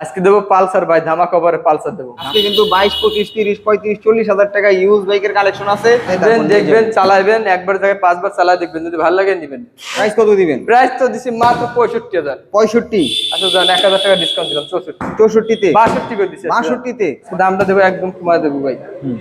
আজকে দেবো পালসার ভাই ধামা কভারে পালসার দেবো। আজকে কিন্তু বাইশ পঁচিশ তিরিশ পঁয়ত্রিশ চল্লিশ হাজার টাকা ইউজ বাইকের কালেকশন আছে। দেখবেন দেখবেন চালাইবেন একবার জায়গায় পাঁচবার চালায় দেখবেন যদি ভালো লাগে নিবেন। প্রাইস কত দিবেন? প্রাইস তো দিছি মাত্র পঁয়ষট্টি হাজার। পঁয়ষট্টি। আচ্ছা যান এক হাজার টাকা ডিসকাউন্ট দিলাম চৌষট্টি। চৌষট্টিতে? বাষট্টি করে দিচ্ছি বাষট্টিতে? দামটা দেবো একদম কমায় দেবো ভাই।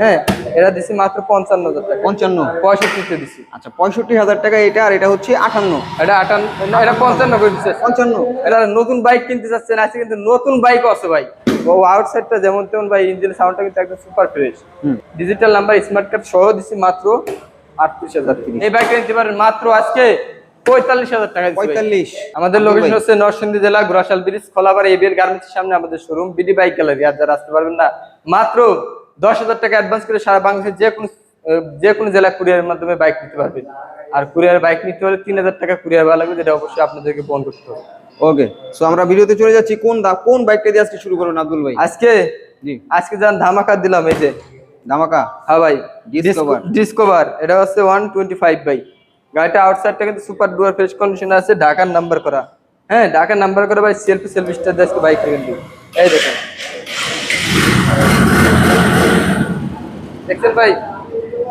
হ্যাঁ এটা দিছি মাত্র দিছি। আচ্ছা পঁয়ষট্টি হাজার টাকা এটা আর এটা হচ্ছে আটান্ন। এটা আটান্ন না, এটা পঞ্চান্ন করে দিচ্ছে পঞ্চান্ন। এটা নতুন বাইক কিনতে চাচ্ছেন আজকে কিন্তু নতুন বাইক আছে ভাই। ও আউটসাইডটা যেমন তেমন ভাই ইঞ্জিন সাউন্ডটা কিন্তু একদম super fresh digital number smart card সহ দিছি মাত্র আটত্রিশ হাজার। এই বাইকটা নিতে পারেন মাত্র আজকে পঁয়তাল্লিশ হাজার টাকা পঁয়তাল্লিশ। আমাদের লোকেশন হচ্ছে নরসিংদী জেলা ব্রিজ খোলাবার এবিএর গার্মেন্টসের সামনে আমাদের শোরুম বিডি বাইক গ্যালারি আর যারা আসতে পারবেন না মাত্র দশ হাজার টাকা অ্যাডভান্স করে সারা বাংলাদেশের যে কোনো যে কোনো জেলা কুরিয়ারের মাধ্যমে বাইক নিতে পারবেন। আর কুরিয়ার বাইক নিতে হলে তিন হাজার টাকা কুরিয়ার ভাড়া লাগবে যেটা অবশ্যই আপনাদেরকে বহন করতে হবে। ওকে সো আমরা ভিডিওতে চলে যাচ্ছি। কোন কোন বাইকটা দিয়ে আজকে শুরু আব্দুল ভাই? আজকে জি। আজকে যান ধামাকা দিলাম এই যে। ধামাকা? হ্যাঁ ভাই। ডিসকভার এটা হচ্ছে ওয়ান টোয়েন্টি ফাইভ বাই গাড়িটা আউটসাইডটা কিন্তু সুপার ডুয়ার ফ্রেশ কন্ডিশন আছে ঢাকার নাম্বার করা। হ্যাঁ ঢাকার নাম্বার করা ভাই সেলফি সেলফি স্টার দিয়ে আজকে বাইক কিন্তু এই দেখেন। দেখছেন ভাই?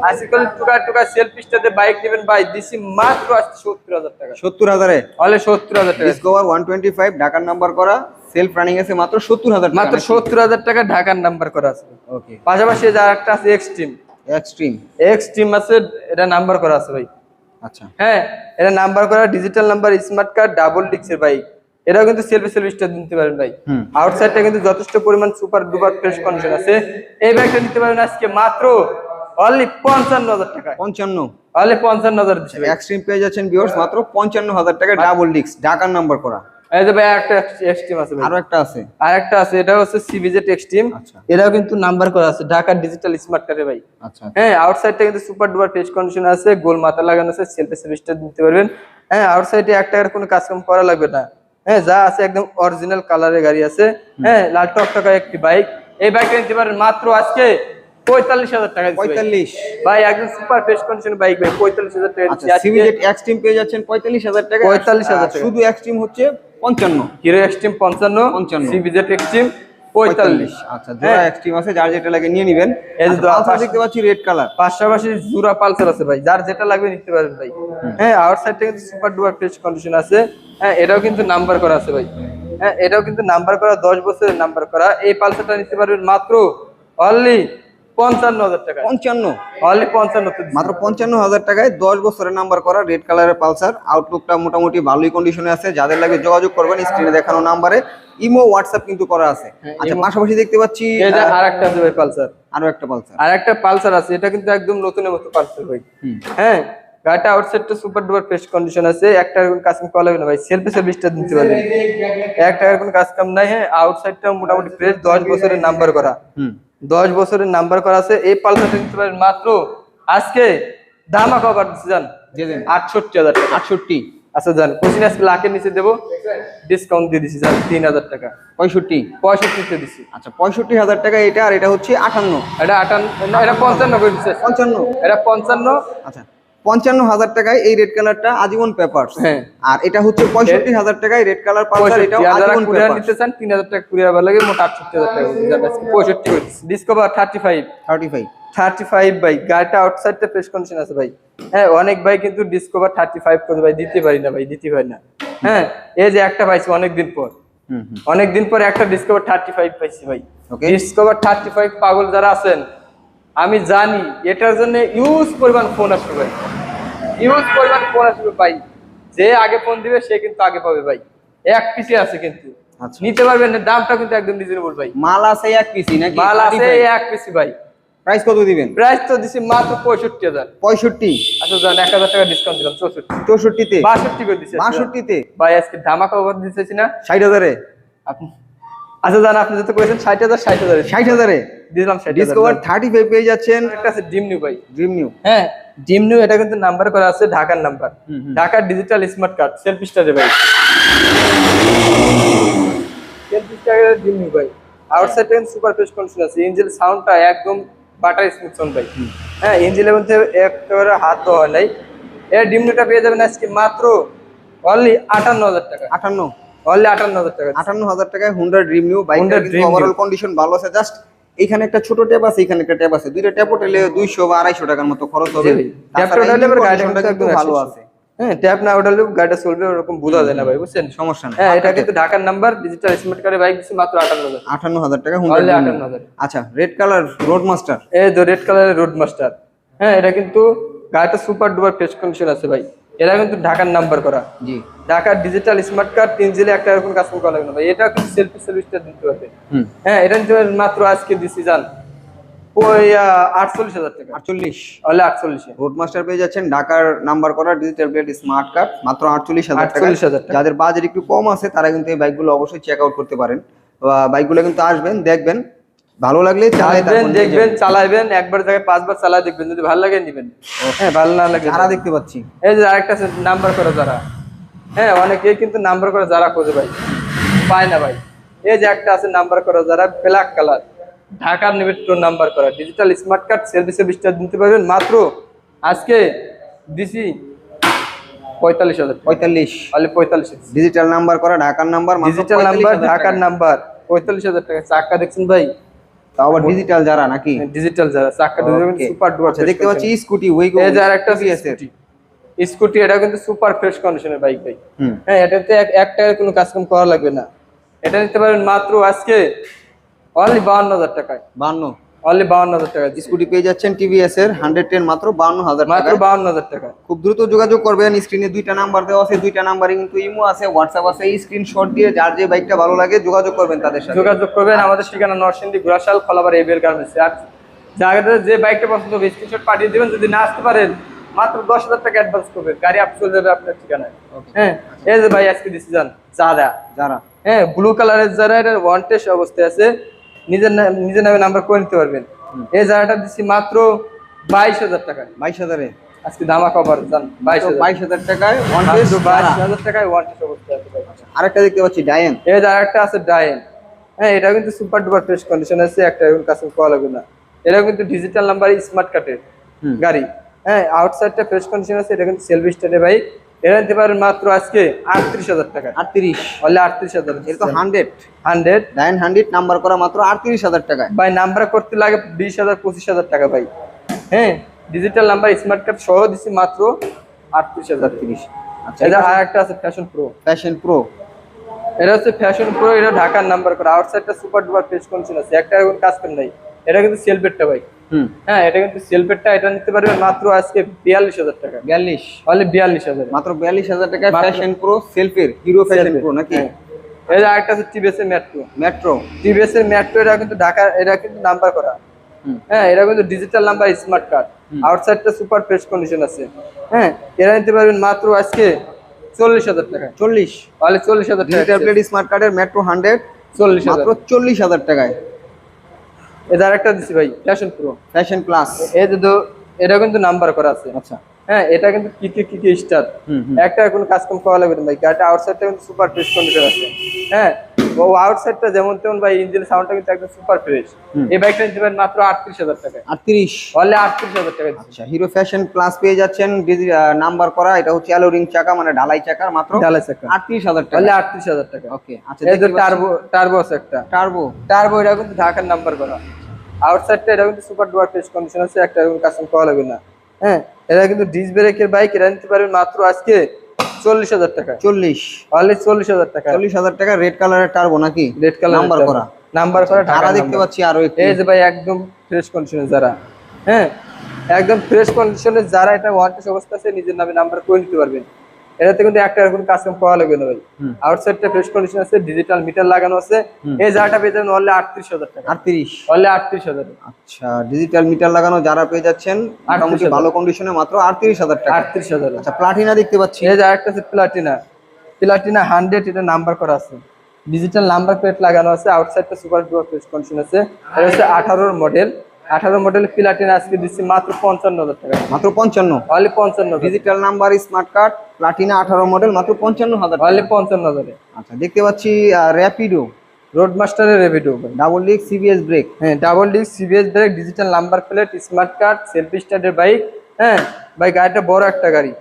আজকাল টুকা টুকা সেলফি স্টার বাইক নেবেন ভাই দিছি মাত্র আজকে সত্তর হাজার টাকা। সত্তর হাজারে? হলে সত্তর হাজার টাকা। ডিসকভার ওয়ান টোয়েন্টি ফাইভ ঢাকার নাম্বার করা সেলফ রানিং আছে মাত্র সত্তর হাজার মাত্র সত্তর হাজার টাকা ঢাকার নাম্বার করা আছে। ওকে পাশাপাশি যা একটা আছে এক্সট্রিম এক্সট্রিম এক্সট্রিম আছে এটা নাম্বার করা আছে ভাই। আচ্ছা। হ্যাঁ এটা নাম্বার করা digital number smart card double ডিক্সের bike এটাও কিন্তু সেলফ সেলফ নিতে পারেন ভাই। আউটসাইডটা কিন্তু যথেষ্ট পরিমাণ সুপার ডুপার ফ্রেশ কন্ডিশন আছে। এই বাইকটা নিতে পারেন আজকে মাত্র অনলি পঞ্চান্ন হাজার টাকা পঞ্চান্ন। অনলি পঞ্চান্ন হাজার দিচ্ছে ভাই। এক্সট্রিম পেয়ে যাচ্ছেন ভিউয়ার্স মাত্র পঞ্চান্ন হাজার টাকা ডাবল ঢাকার নাম্বার করা। এই যে ভাই একটা এক্সট্রিম আছে ভাই। আরও একটা আছে। আর একটা আছে এটা হচ্ছে এক্সট্রিম আচ্ছা। এটাও কিন্তু নাম্বার করা আছে ডিজিটাল স্মার্ট কার্ডে ভাই। আচ্ছা। হ্যাঁ আউটসাইডটা কিন্তু সুপার ডুপার ফ্রেশ কন্ডিশন আছে গোল মাথা লাগানো আছে সেলফি সার্ভিসটা দিতে পারবেন। হ্যাঁ আউটসাইডে এক টাকার কোনো কাজকাম করা লাগবে না। হ্যাঁ যা আছে একদম অরিজিনাল কালারের গাড়ি আছে। হ্যাঁ লাল টকটকা একটি বাইক এই বাইকটা নিতে পারেন মাত্র আজকে পঁয়তাল্লিশ হাজার টাকা পঁয়তাল্লিশ। ভাই একদম সুপার ফ্রেশ কন্ডিশন বাইক ভাই পঁয়তাল্লিশ হাজার টাকা আচ্ছা এক্সট্রিম পেয়ে যাচ্ছেন পঁয়তাল্লিশ হাজার টাকা। 45,000 আর টাকা। শুধু এক্সট্রিম হচ্ছে পঞ্চান্ন। হিরো এক্সট্রিম পঞ্চান্ন 55 সিবিজেট এক্সট্রিম পঁয়তাল্লিশ। আচ্ছা জোড়া এক্সট্রিম আছে যার যেটা লাগে নিয়ে নেবেন। যে আচ্ছা, দেখতে পাচ্ছি রেড কালার পাশাপাশি জুরা পালসার আছে ভাই যার যেটা লাগবে নিতে পারেন ভাই। হ্যাঁ আউটসাইডটা কিন্তু সুপার ডুপার ফ্রেশ কন্ডিশন আছে হ্যাঁ এটাও কিন্তু নাম্বার করা আছে ভাই। হ্যাঁ এটাও কিন্তু নাম্বার করা দশ বছরের নাম্বার করা। এই পালসারটা নিতে পারবেন মাত্র অনলি পঞ্চান্ন হাজার টাকা পঞ্চান্ন। অনলি পঞ্চান্ন মাত্র পঞ্চান্ন হাজার টাকায় দশ বছরের নাম্বার করা রেড কালারের পালসার। আউটলুকটা মোটামুটি ভালোই কন্ডিশনে আছে। যাদের লাগে যোগাযোগ করবেন স্ক্রিনে দেখানো নাম্বারে। ইমো হোয়াটসঅ্যাপ কিন্তু করা আছে। হ্যাঁ, আচ্ছা পাশাপাশি দেখতে পাচ্ছি আছে ভাই পালসার। আরও একটা পালসার। আর একটা পালসার আছে এটা কিন্তু একদম নতুনের মতো পালসার ভাই। হ্যাঁ গাড়িটা আউটসাইডটা সুপার ডুপার ফ্রেশ কন্ডিশন আছে। একটা কোনো কাজ কাম করা লাগবে না ভাই। সেলফি সার্ভিসটা দিতে পারবেন। এক টাকার কোনো কাজ কাম নাই হ্যাঁ আউটসাইডটা মোটামুটি ফ্রেশ দশ বছরের নাম্বার করা। হুম। দশ বছরের নাম্বার করা আছে এই পালসার নিতে পারেন মাত্র আজকে দামা কভার দিয়ে আটষট্টি হাজার টাকা। আটষট্টি। আচ্ছা যান কোশ্চিন আজকে লাখের নিচে দেবো। ডিসকাউন্ট দিয়ে দিচ্ছি জান তিন হাজার টাকা। পঁয়ষট্টি। পঁয়ষট্টিতে দিচ্ছি আচ্ছা পঁয়ষট্টি হাজার টাকা এটা আর এটা হচ্ছে আটান্ন। এটা আটান্ন এটা পঞ্চান্ন করে দিচ্ছে পঞ্চান্ন। এটা পঞ্চান্ন। আচ্ছা। পঞ্চান্ন হাজার টাকায় এই রেড কালারটা আজীবন পেপার হ্যাঁ। আর এটা হচ্ছে পঁয়ষট্টি হাজার টাকায় রেড কালার পালসার এটাও পঁয়ষট্টি। আর যারা আজীবন কুরিয়ার নিতে চান তিন হাজার টাকা কুরিয়ার লাগে মোট আটষট্টি হাজার টাকা পঁয়ষট্টি Discover thirty five thirty five thirty five ভাই গাড়িটা আউটসাইডটা ফ্রেশ কন্ডিশন আছে ভাই। হ্যাঁ অনেক ভাই কিন্তু ডিসকভার থার্টি ফাইভ করে ভাই দিতে পারি না ভাই দিতে পারি না। হ্যাঁ এই যে একটা পাইছি অনেক দিন পর। হুম হুম। পর একটা ডিসকভার থার্টি ফাইভ পাইছি ভাই। ডিসকভার থার্টি ফাইভ পাগল যারা আছেন আমি জানি এটার জন্য ইউজ পরিমাণ ফোন আসবে ভাই। ইউজ পরিমাণ ফোন আসবে ভাই। যে আগে ফোন দিবে সে কিন্তু আগে পাবে ভাই। এক পিসে আছে কিন্তু। আচ্ছা। নিতে পারবেন না দামটা কিন্তু একদম রিজনেবল ভাই। মাল আছে এক পিসি নাকি? মাল আছে এক পিসি ভাই। প্রাইস কত দিবেন? প্রাইস তো দিছি মাত্র পঁয়ষট্টি হাজার। পঁয়ষট্টি। আচ্ছা জান এক হাজার টাকা ডিসকাউন্ট দিলাম চৌষট্টি। চৌষট্টিতে? বাষট্টি করে দিচ্ছি বাষট্টিতে? ভাই আজকে ধামাকা ওভার দিতেছি না। ষাট হাজারে? আপনি আচ্ছা জান আপনি যেটা করেছেন ষাট হাজার ষাট হাজার। ষাট হাজারে? দিলাম ডিসকভার থার্টি ফাইভ পেয়ে যাচ্ছেন। একটা আছে নিউ ভাই। ড্রিম নিউ হ্যাঁ নিউ এটা কিন্তু নাম্বার করা আছে ঢাকার নাম্বার। ঢাকার ডিজিটাল স্মার্ট কার্ড সেলফি স্টারে ভাই। সেলফি স্টারের ডিম নিউ ভাই। আউটসাইড সুপার ফ্রেশ কন্ডিশন আছে। ইঞ্জিন সাউন্ডটা একদম বাটার স্মুথ সাউন্ড ভাই। হ্যাঁ ইঞ্জিনের মধ্যে একেবারে হাত হয় নাই। এর ডিম নিউটা পেয়ে যাবেন আজকে মাত্র অনলি আটান্ন হাজার টাকা। আটান্ন। অনলি আটান্ন হাজার টাকা। আটান্ন হাজার টাকায় হুন্ডা ড্রিম নিউ কিন্তু ওভারঅল কন্ডিশন ভালো আছে। জাস্ট এখানে একটা ছোট ট্যাপ আছে এখানে একটা ট্যাপ আছে। দুইটা ট্যাপ উঠলে দুইশো বা আড়াইশো টাকার মতো খরচ হবে। ট্যাপটা গাড়িটা একদম ভালো আছে। হ্যাঁ ট্যাপ না গাড়িটা চলবে ওরকম বোঝা যায় না ভাই বুঝছেন? সমস্যা নেই। হ্যাঁ এটা কিন্তু ঢাকার নাম্বার ডিজিটাল স্মার্ট কার্ডের বাইক দিচ্ছে মাত্র আটান্ন হাজার। আটান্ন হাজার টাকা হুন্ডা আটান্ন। হাজার। আচ্ছা রেড কালার রোড মাস্টার এই যে রেড কালারের রোড মাস্টার হ্যাঁ এটা কিন্তু গাড়িটা সুপার ডুপার ফ্রেশ কন্ডিশন আছে ভাই। এরা কিন্তু ঢাকার নাম্বার করা। জি। ঢাকার ডিজিটাল স্মার্ট কার্ড তিন জিলে একটা এরকম কাজ করা লাগবে না ভাই। এটা কিন্তু সেলফি সার্ভিসটা দিতে পারবে হ্যাঁ এটা নিতে পারবেন মাত্র আজকে দিছি জান। আটচল্লিশ হাজার টাকা। আটচল্লিশ? আটচল্লিশে। রোড মাস্টার পেয়ে যাচ্ছেন ঢাকার নাম্বার করা ডিজিটাল প্লেট স্মার্ট কার্ড মাত্র আটচল্লিশ হাজার টাকা। 48,000 টাকা। যাদের বাজেট একটু কম আছে তারা কিন্তু এই বাইকগুলো অবশ্যই চেক আউট করতে পারেন। বাইকগুলো কিন্তু আসবেন দেখবেন। ভালো লাগলে চালাই আসবেন দেখবেন চালাইবেন একবার জায়গায় পাঁচবার চালাই দেখবেন যদি ভালো লাগে নিবেন। হ্যাঁ ভালো না লাগে যারা দেখতে পাচ্ছি। এই যে আরেকটা আছে নাম্বার করে যারা। হ্যাঁ অনেকেই কিন্তু নাম্বার করে যারা খোঁজে ভাই। পায় না ভাই। এই যে একটা আছে নাম্বার করা যারা ব্ল্যাক কালার। ঢাকার নিবেট্রো নাম্বার করা। ডিজিটাল স্মার্ট কার্ড সেলফি সার্ভিসটা দিতে পারবেন। মাত্র আজকে দিছি পঁয়তাল্লিশ হাজার পঁয়তাল্লিশ। তাহলে পঁয়তাল্লিশ। ডিজিটাল নাম্বার করা ঢাকার নাম্বার ডিজিটাল নাম্বার ঢাকার নাম্বার পঁয়তাল্লিশ হাজার টাকা। চাক্কা দেখছেন ভাই? তাও আবার ডিজিটাল যারা নাকি? ডিজিটাল যারা চাক্কা Okay. সুপার ডুয়ার দেখতে পাচ্ছি স্কুটি ওই এই যে আরেকটা স্কুটি স্কুটি এটা কিন্তু সুপার ফ্রেশ কন্ডিশনের বাইক ভাই। হ্যাঁ এটাতে এক টাকার কোনো কাজকাম করা লাগবে না। এটা নিতে পারেন মাত্র আজকে অনলি বাউন্ন হাজার টাকায়। বান্ন অনলি বাউন্ন হাজার টাকা। স্কুটি পেয়ে যাচ্ছেন টিভিএস এর হান্ড্রেড টেন মাত্র হাজার মাত্র বাউন্ন হাজার টাকা। খুব দ্রুত যোগাযোগ করবেন স্ক্রিনে দুইটা নাম্বার দেওয়া আছে দুইটা নাম্বারে কিন্তু ইমো আছে হোয়াটসঅ্যাপ আছে স্ক্রিনশট দিয়ে যার যে বাইকটা ভালো লাগে যোগাযোগ করবেন তাদের সাথে। যোগাযোগ করবেন আমাদের ঠিকানা নরসিংদী ঘোড়াশাল খলাবার এবিএল গার্মেন্টস আর জায়গাটা যে বাইকটা পছন্দ হবে স্ক্রিনশট পাঠিয়ে দেবেন যদি না আসতে পারেন মাত্র দশ হাজার টাকা অ্যাডভান্স করবেন গাড়ি আপ চলে যাবে আপনার ঠিকানায়। হ্যাঁ এই যে ভাই আজকে দিচ্ছি যান যারা যারা হ্যাঁ ব্লু কালারের যারা এটা ওয়ান অবস্থায় আছে। নিজের নিজের নামে নাম্বার করে নিতে পারবেন। এই জায়গাটা দিচ্ছি মাত্র বাইশ হাজার টাকা। বাইশ হাজারে? আজকে দামা কভার জান বাইশ হাজার। বাইশ হাজার টাকায় ওয়ান বাইশ হাজার টাকায় ওয়ান আরেকটা দেখতে পাচ্ছি ডায়েন এই আরেকটা আছে ডায়েন হ্যাঁ এটা কিন্তু সুপার ডুপার ফ্রেশ কন্ডিশন আছে একটা এখন কাছে কল লাগবে না। এটা কিন্তু ডিজিটাল নাম্বার স্মার্ট কার্টের গাড়ি। হ্যাঁ আউটসাইডটা ফ্রেশ কন্ডিশন আছে এটা কিন্তু সেলফি স্টার্টের বাইক এটা নিতে পারেন মাত্র আজকে আটত্রিশ হাজার টাকা আটত্রিশ। অনলি আটত্রিশ হাজার। এটা হান্ড্রেড হান্ড্রেড ডায়েন হান্ড্রেড নাম্বার করা মাত্র আটত্রিশ হাজার টাকায়। ভাই নাম্বার করতে লাগে বিশ হাজার পঁচিশ হাজার টাকা ভাই। হ্যাঁ ডিজিটাল নাম্বার স্মার্ট কার্ড সহ দিচ্ছি মাত্র আটত্রিশ হাজার। তিরিশ আচ্ছা এটা আর একটা আছে ফ্যাশন প্রো ফ্যাশন প্রো এটা হচ্ছে ফ্যাশন প্রো এটা ঢাকার নাম্বার করা। আউটসাইডটা সুপার ডুপার পেজ কন্ডিশন আছে। একটা এখন কাজ করে নাই এটা কিন্তু সেলফেটটা ভাই। হ্যাঁ এটা কিন্তু সেলফেটটা এটা নিতে পারবেন মাত্র আজকে বিয়াল্লিশ হাজার টাকা। বিয়াল্লিশ? তাহলে বিয়াল্লিশ হাজার। মাত্র বিয়াল্লিশ হাজার মাত্র- ফ্যাশন প্রো সেলফের হিরো ফ্যাশন প্রো নাকি? হ্যাঁ। এই যে আরেকটা আছে টিভিএস মেট্রো মেট্রো টিভিএস এর মেট্রো এটা কিন্তু ঢাকা এটা কিন্তু নাম্বার করা। হ্যাঁ এটা কিন্তু ডিজিটাল নাম্বার স্মার্ট কার্ড আউটসাইডটা সুপার ফ্রেশ কন্ডিশন আছে। হ্যাঁ এরা নিতে পারবেন মাত্র আজকে চল্লিশ হাজার টাকা। চল্লিশ। তাহলে চল্লিশ হাজার টাকা স্মার্ট কার্ডের মেট্রো হান্ড্রেড চল্লিশ মাত্র চল্লিশ হাজার টাকায়। এটা আরেকটা দিচ্ছি ভাই ফ্যাশন প্রো ফ্যাশন প্লাস এই যে তো এটা কিন্তু নাম্বার করা আছে। আচ্ছা। হ্যাঁ এটা কিন্তু কি কি কি কি স্টার একটা কোনো কাজ কম করা লাগবে ভাই গাড়িটা আউটসাইডটা কিন্তু সুপার ফ্রেশ কন্ডিশন আছে। হ্যাঁ ও আউটসাইডটা যেমন তেমন ভাই ইঞ্জিন সাউন্ডটা কিন্তু একদম সুপার ফ্রেশ। এই বাইকটা পারেন মাত্র আটত্রিশ হাজার টাকা আটত্রিশ? অনলি আটত্রিশ হাজার টাকা আচ্ছা হিরো ফ্যাশন প্লাস পেয়ে যাচ্ছেন নাম্বার করা এটা হচ্ছে অ্যালোরিং চাকা মানে ঢালাই চাকার মাত্র ঢালাই চাকা। আটত্রিশ হাজার টাকা। অনলি আটত্রিশ হাজার টাকা। ওকে আচ্ছা এই যে টার্বো টার্বো আছে একটা। টার্বো টার্বো এটা কিন্তু ঢাকার নাম্বার করা। আউটসাইডটা এটা কিন্তু সুপার ডুয়ার ফ্রেশ কন্ডিশন আছে একটা কাস্টম করা লাগবে না। হ্যাঁ এটা কিন্তু ডিস ব্রেকের বাইক এটা নিতে পারবেন মাত্র আজকে চল্লিশ হাজার টাকা। চল্লিশ। অনলি চল্লিশ হাজার টাকা। চল্লিশ হাজার টাকা রেড কালারের টার্বো নাকি? রেড কালার নাম্বার করা। নাম্বার করা তারা ঢাকার দেখতে পাচ্ছি আরও এই যে ভাই একদম ফ্রেশ কন্ডিশনে যারা। হ্যাঁ একদম ফ্রেশ কন্ডিশনে যারা এটা ওয়ান্টেজ অবস্থা আছে নিজের নামে নাম্বার করে নিতে পারবেন। এটাতে কিন্তু একটা এরকম কাস্টম পাওয়া লাগবে না ভাই। আউটসাইডটা ফ্রেশ কন্ডিশন আছে ডিজিটাল মিটার লাগানো আছে। এই জায়গাটা পেয়ে যাবেন অনলি আটত্রিশ হাজার টাকা। আটত্রিশ? অনলি আটত্রিশ হাজার আচ্ছা ডিজিটাল মিটার লাগানো যারা পেয়ে যাচ্ছেন মোটামুটি ভালো কন্ডিশনে মাত্র আটত্রিশ হাজার টাকা। আটত্রিশ হাজার। আচ্ছা প্লাটিনা দেখতে পাচ্ছি। এই যে আরেকটা আছে প্লাটিনা প্লাটিনা হান্ড্রেড এটা নাম্বার করা আছে। ডিজিটাল নাম্বার প্লেট লাগানো আছে আউটসাইডটা সুপার ডুয়ার ফ্রেশ কন্ডিশন আছে। এটা হচ্ছে আঠারোর মডেল আঠারো মডেল প্লাটিনা আজকে দিচ্ছি মাত্র পঞ্চান্ন হাজার টাকা। মাত্র পঞ্চান্ন। অনলি পঞ্চান্ন digital number smart card Platina আঠারো মডেল মাত্র পঞ্চান্ন হাজার অনলি পঞ্চান্ন হাজারে। আচ্ছা দেখতে পাচ্ছি র্যাপিডো রোড মাস্টারের রেভিডিও ডাবল ডিস্ক সিবিএস ব্রেক হ্যাঁ double disc CBS brake digital number plate smart card selfie স্টার্টের bike হ্যাঁ ভাই গাড়িটা বড় একটা গাড়ি।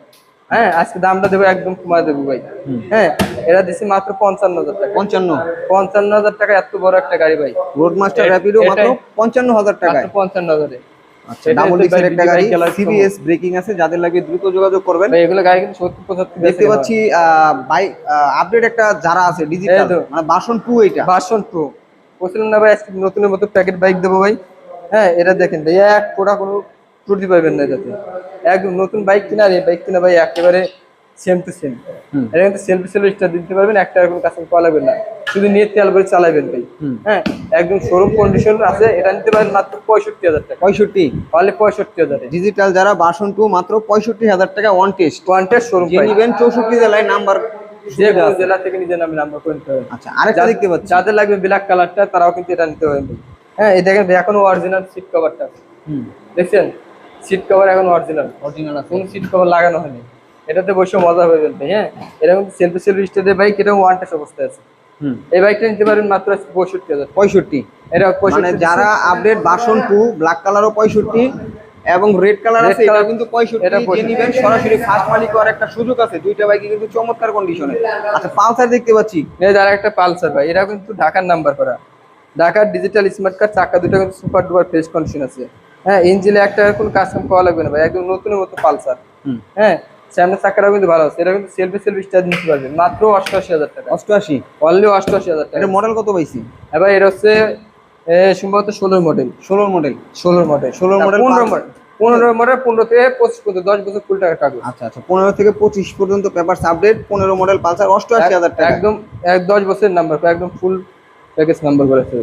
হ্যাঁ আজকে দামটা দেবো একদম কমায় দেবো ভাই। হ্যাঁ এটা দিছি মাত্র পঞ্চান্ন হাজার টাকা। পঞ্চান্ন? পঞ্চান্ন হাজার টাকা এত বড় একটা গাড়ি ভাই। রোড মাস্টার র্যাপিডো মাত্র পঞ্চান্ন হাজার মাত্র পঞ্চান্ন হাজারে। আচ্ছা ডাবল একটা গাড়ি সিবিএস ব্রেকিং আছে যাদের লাগবে দ্রুত যোগাযোগ করবেন। এগুলো গাড়ি কিন্তু দেখতে পাচ্ছি বাইক আপডেট একটা যারা আছে ডিজিটাল মানে এটা বলছিলাম না ভাই আজকে নতুনের মতো প্যাকেট বাইক দেবো ভাই। হ্যাঁ এটা দেখেন ভাই এক ফোটা কোনো ত্রুটি পাবেন না এটাতে। একদম নতুন বাইক কিনা আর এই বাইক কিনা ভাই একেবারে সেম টু সেম। এটা কিন্তু সেলফি সেলফি স্টার দিতে পারবেন একটা কোনো কাছে পাওয়া লাগবে না। শুধু নিয়ে তেল করে চালাবেন ভাই। হ্যাঁ একদম শোরুম কন্ডিশন আছে এটা নিতে পারেন মাত্র পঁয়ষট্টি হাজার টাকা। পঁয়ষট্টি? তাহলে পঁয়ষট্টি হাজারে। ডিজিটাল যারা বাসন টু মাত্র পঁয়ষট্টি হাজার টাকা ওয়ান টেস্ট ওয়ান্টেড শোরুম যে নিবেন চৌষট্টি জেলায় নাম্বার যে কোনো জেলা থেকে নিজের নামে নাম্বার করে নিতে হবে আচ্ছা আরেকটা দেখতে পাচ্ছি। যাদের লাগবে ব্ল্যাক কালারটা তারাও কিন্তু এটা নিতে হবে হ্যাঁ এই দেখেন এখনও অরিজিনাল সিট কভারটা দেখছেন? সিট কভার এখন অরিজিনাল অরিজিনাল কোন সিট কভার লাগানো হয়নি। এটাতে বসে মজা হয়ে? যাবে হ্যাঁ এরকম সেলফি সেলফি স্টেজের বাইক এটা ওয়ান টাচ অবস্থায় আছে। হুম। এই বাইকটা নিতে পারেন মাত্র পঁয়ষট্টি হাজার। পঁয়ষট্টি। এটা মানে যারা আপডেট বাসন টু ব্ল্যাক কালারও পঁয়ষট্টি এবং রেড কালার আছে এটা কিন্তু পঁয়ষট্টি। এটা যে নিবেন সরাসরি ফার্স্ট মালিক হওয়ার একটা সুযোগ আছে দুইটা বাইকে কিন্তু চমৎকার কন্ডিশনে আচ্ছা পালসার দেখতে পাচ্ছি। এই যারা একটা পালসার ভাই এটা কিন্তু ঢাকার নাম্বার করা। ঢাকার ডিজিটাল স্মার্ট কার্ড চাকা দুটো কিন্তু সুপার ডুপার ফ্রেশ কন্ডিশন আছে। হ্যাঁ ইঞ্জিনে একটা কোনো কাস্টম পাওয়া লাগবে না ভাই একদম নতুনের মতো পালসার। হ্যাঁ সামনের চাকাটাও কিন্তু ভালো আছে এটা কিন্তু সেলফি সেলফি স্টার নিতে পারবেন মাত্র অষ্টআশি হাজার টাকা। অষ্টআশি? অনলি অষ্টআশি হাজার টাকা। এটা মডেল কত পাইছি? এবার এটা হচ্ছে সম্ভবত ষোলোর মডেল ষোলোর মডেল ষোলোর মডেল 16 model পনেরো মডেল পনেরো মডেল পনেরো থেকে পঁচিশ পর্যন্ত দশ বছর ফুল টাকা কাগজ আচ্ছা আচ্ছা পনেরো থেকে পঁচিশ পর্যন্ত পেপার আপডেট পনেরো মডেল পালসার অষ্টআশি হাজার টাকা। একদম এক দশ বছরের নাম্বার একদম ফুল প্যাকেজ নাম্বার করেছে